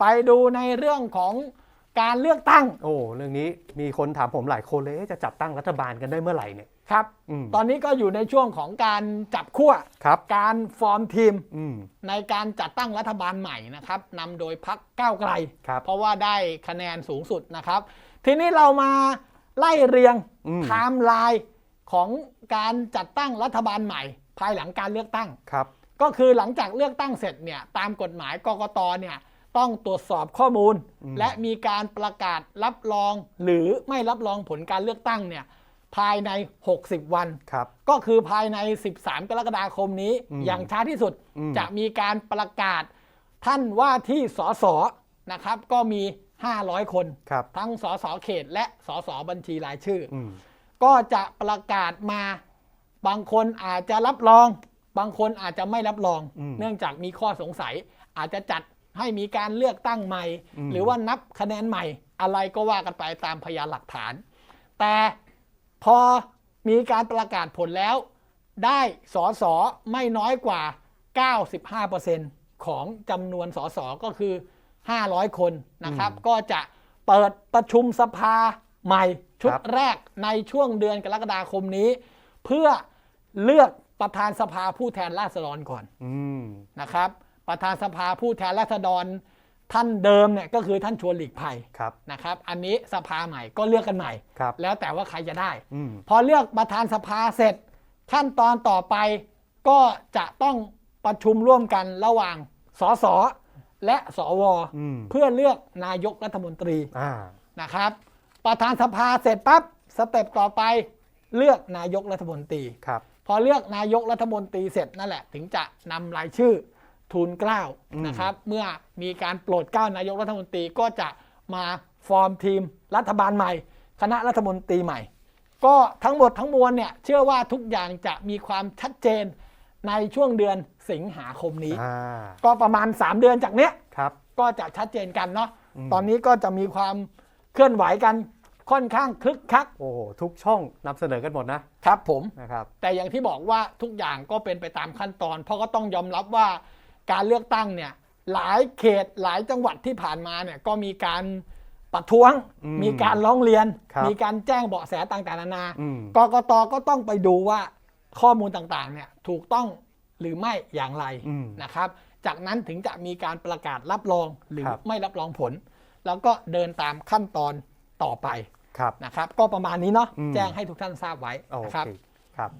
ไปดูในเรื่องของการเลือกตั้ง โอ้เรื่องนี้มีคนถามผมหลายคนเลยเอ๊ะจะจัดตั้งรัฐบาลกันได้เมื่อไหร่เนี่ย ครับ อืม ตอนนี้ก็อยู่ในช่วงของการจับขั้ว ครับ การฟอร์มทีมอืม ในการจัดตั้งรัฐบาลใหม่นะครับนำโดยพักก้าวไกล ครับ เพราะว่าได้คะแนนสูงสุดนะครับ ทีนี้เรามาไล่เรียงอืม ไทม์ไลน์ของการจัดตั้งรัฐบาลใหม่ ภายหลังการเลือกตั้ง ครับ ก็คือหลังจากเลือกตั้งเสร็จเนี่ยตามกฎหมายกกตเนี่ย ต้องตรวจสอบข้อมูลอืมและมีการประกาศรับรอง หรือไม่รับรองผลการเลือกตั้งเนี่ยภายใน 60 วัน ครับ ก็คือภายใน 13 กรกฎาคมนี้อืมอย่างช้าที่สุดอืมจะมีการประกาศท่านว่าที่สสนะครับ ก็มี 500 คนครับทั้งสสเขต และสสบัญชีรายชื่อออืมก็จะประกาศมาบางคนอาจจะรับรอง บางคนอาจจะไม่รับรองอืมเนื่องจากมีข้อสงสัยอาจจะจัด ให้มีการเลือกตั้งใหม่อืมหรือว่านับคะแนนใหม่ อะไรก็ว่ากันไปตามพยานหลักฐาน แต่พอมีการประกาศผลแล้ว ได้สอสอไม่น้อยกว่า 95%ของจำนวนสอสอก็คือ 500 คนนะครับ ก็จะเปิดประชุมสภาใหม่ชุดครับแรกในช่วงเดือนกรกฎาคมนี้ เพื่อเลือกประธานสภาผู้แทนราษฎรก่อนอืมนะครับ ประธานสภาผู้แทนราษฎรท่านเดิมเนี่ยก็คือท่านชวนหลีกภัยครับนะครับ อันนี้สภาใหม่ก็เลือกกันใหม่ ครับแล้วแต่ว่าใครจะได้ อืมพอเลือกประธานสภาเสร็จ ขั้นตอนต่อไปก็จะต้องประชุมร่วมกันระหว่างสสและสว อืมเพื่อเลือกนายกรัฐมนตรีอ่า นะครับ ประธานสภาเสร็จปั๊บสเต็ปต่อไปเลือกนายกรัฐมนตรี ครับ พอเลือกนายกรัฐมนตรีเสร็จนั่นแหละ ถึงจะนำรายชื่อ ทูลเกล้าอืมนะครับ เมื่อมีการโปรดเกล้านายกรัฐมนตรีก็จะมาฟอร์มทีมรัฐบาลใหม่ คณะรัฐมนตรีใหม่ ก็ทั้งหมดทั้งมวลเนี่ยเชื่อว่าทุกอย่างจะมีความชัดเจนในช่วงเดือนสิงหาคมนี้อ่าก็ประมาณ 3 เดือนจากเนี้ยครับก็จะชัดเจนกันเนาะอืมตอนนี้ก็จะมีความเคลื่อนไหวกันค่อนข้างคึกคักโอ้โหทุกช่องนำเสนอกันหมดนะครับผมนะครับแต่อย่างที่บอกว่าทุกอย่างก็เป็นไปตามขั้นตอน เพราะก็ต้องยอมรับว่า การเลือกตั้งเนี่ยหลายเขตหลายจังหวัดที่ผ่านมาเนี่ยก็มีการประท้วง อืมมีการร้องเรียน ครับมีการแจ้งเบาะแสต่างๆนานา อืม กกตก็ต้องไปดูว่าข้อมูลต่างๆเนี่ยถูกต้องหรือไม่อย่างไรอืม นะครับ จากนั้นถึงจะมีการประกาศรับรองหรือครับ ไม่รับรองผล แล้วก็เดินตามขั้นตอนต่อไปครับ นะครับ ก็ประมาณนี้เนาะอืม แจ้งให้ทุกท่านทราบไว้โอนะเคครับครับ